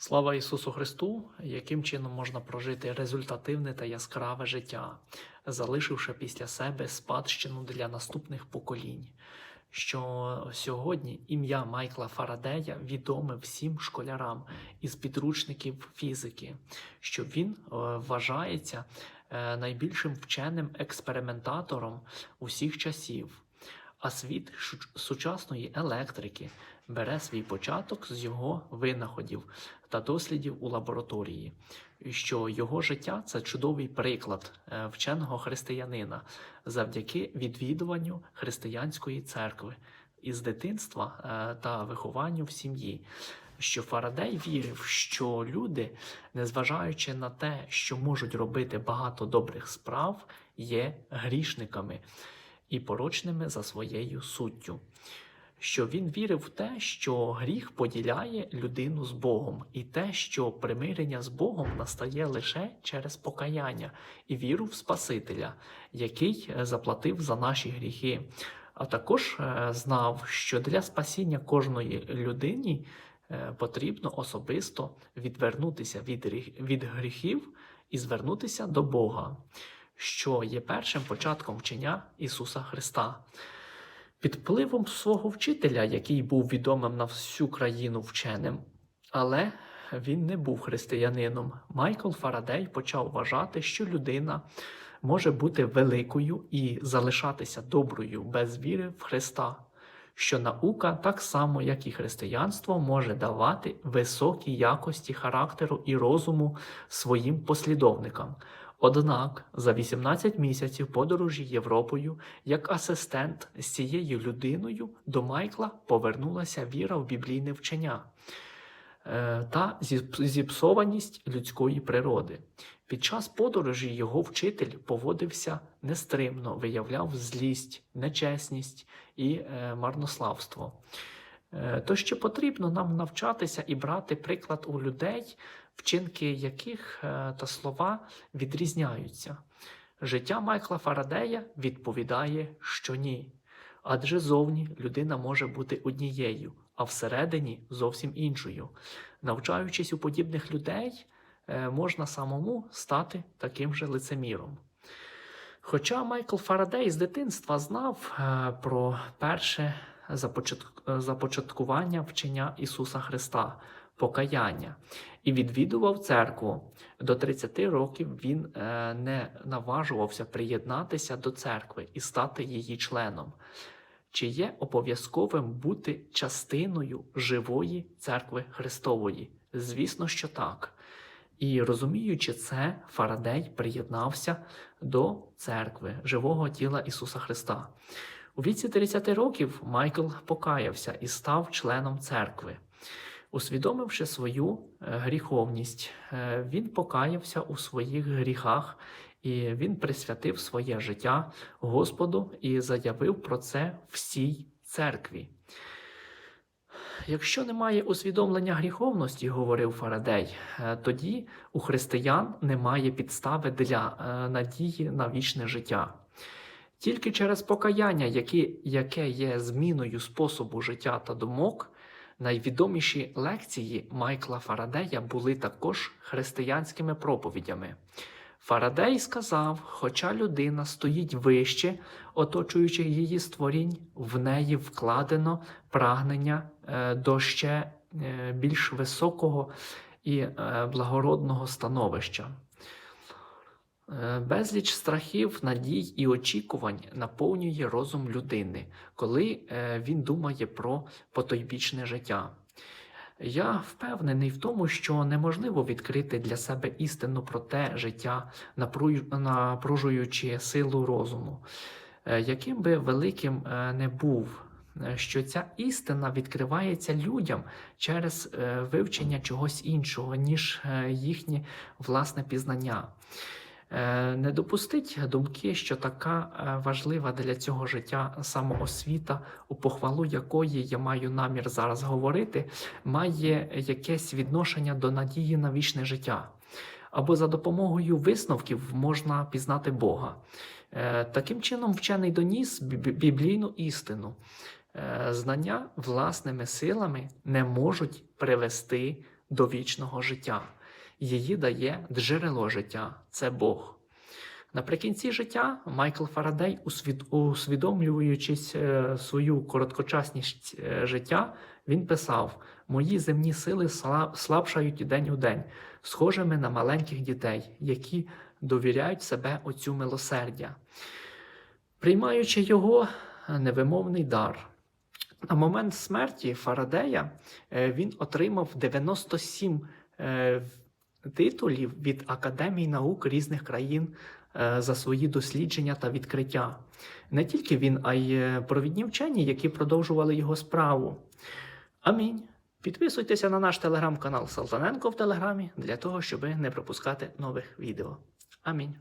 Слава Ісусу Христу! Яким чином можна прожити результативне та яскраве життя, залишивши після себе спадщину для наступних поколінь? Що сьогодні ім'я Майкла Фарадея відоме всім школярам із підручників фізики, що він е, вважається е, найбільшим вченим експериментатором усіх часів. А світ сучасної електрики бере свій початок з його винаходів та дослідів у лабораторії, що його життя це чудовий приклад е, вченого християнина завдяки відвідуванню християнської церкви із дитинства е, та вихованню в сім'ї. Що Фарадей вірив, що люди, незважаючи на те, що можуть робити багато добрих справ, є грішниками і порочними за своєю суттю. Що він вірив в те, що гріх поділяє людину з Богом, і те, що примирення з Богом настає лише через покаяння і віру в Спасителя, який е, заплатив за наші гріхи. А також е, знав, що для спасіння кожної людині е, потрібно особисто відвернутися від гріхів і звернутися до Бога, що є першим початком вчення Ісуса Христа. Під впливом свого вчителя, який був відомим на всю країну вченим, але він не був християнином. Майкл Фарадей почав вважати, що людина може бути великою і залишатися доброю без віри в Христа, що наука, так само як і християнство, може давати високі якості характеру і розуму своїм послідовникам. Однак за 18 місяців подорожі Європою як асистент з цією людиною до Майкла повернулася віра в біблійне вчення та зіпсованість людської природи. Під час подорожі його вчитель поводився нестримно, виявляв злість, нечесність і е, марнославство. Е, То ще потрібно нам навчатися і брати приклад у людей, вчинки яких е, та слова відрізняються. Життя Майкла Фарадея відповідає, що ні. Адже зовні людина може бути однією, а всередині зовсім іншою. Навчаючись у подібних людей, е, можна самому стати таким же лицеміром. Хоча Майкл Фарадей з дитинства знав е, про перше е, започаткування вчення Ісуса Христа, покаяння, і відвідував церкву. До 30 років він не наважувався приєднатися до церкви і стати її членом. Чи є обов'язковим бути частиною живої церкви Христової? Звісно, що так. І розуміючи це, Фарадей приєднався до церкви живого тіла Ісуса Христа. У віці 30 років Майкл покаявся і став членом церкви. Усвідомивши свою е, гріховність, е, він покаявся у своїх гріхах і він присвятив своє життя Господу і заявив про це всій церкві. Якщо немає усвідомлення гріховності, говорив Фарадей, е, тоді у християн немає підстави для е, надії на вічне життя. Тільки через покаяння, яке, яке є зміною способу життя та думок, найвідоміші лекції Майкла Фарадея були також християнськими проповідями. Фарадей сказав: хоча людина стоїть вище, оточуючи її створінь, в неї вкладено прагнення е, до ще е, більш високого і е, благородного становища. Безліч страхів, надій і очікувань наповнює розум людини, коли він думає про потойбічне життя. Я впевнений в тому, що неможливо відкрити для себе істину про те життя, напру- напружуючи силу розуму, Е, яким би великим е, не був. е, Що ця істина відкривається людям через вивчення чогось іншого, ніж їхнє власне пізнання. Е, Не допустить думки, що така е, важлива для цього життя самоосвіта, у похвалу якої я маю намір зараз говорити, має якесь відношення до надії на вічне життя. Або за допомогою висновків можна пізнати Бога. Е, Таким чином, вчений доніс біблійну істину. Знання власними силами не можуть привести до вічного життя. Її дає джерело життя це Бог. Наприкінці життя Майкл Фарадей, усвідомлюючись е, свою короткочасність е, життя, він писав: Мої земні сили слабшають день у день, схожими на маленьких дітей, які довіряють себе Отцю милосердя, приймаючи його е, невимовний дар. На момент смерті Фарадея він отримав 97 е, титулів від Академії наук різних країн е, за свої дослідження та відкриття. Не тільки він, а й е, провідні вчені, які продовжували його справу. Амінь. Підписуйтеся на наш телеграм-канал Салтаненко в Телеграмі для того, щоб не пропускати нових відео. Амінь.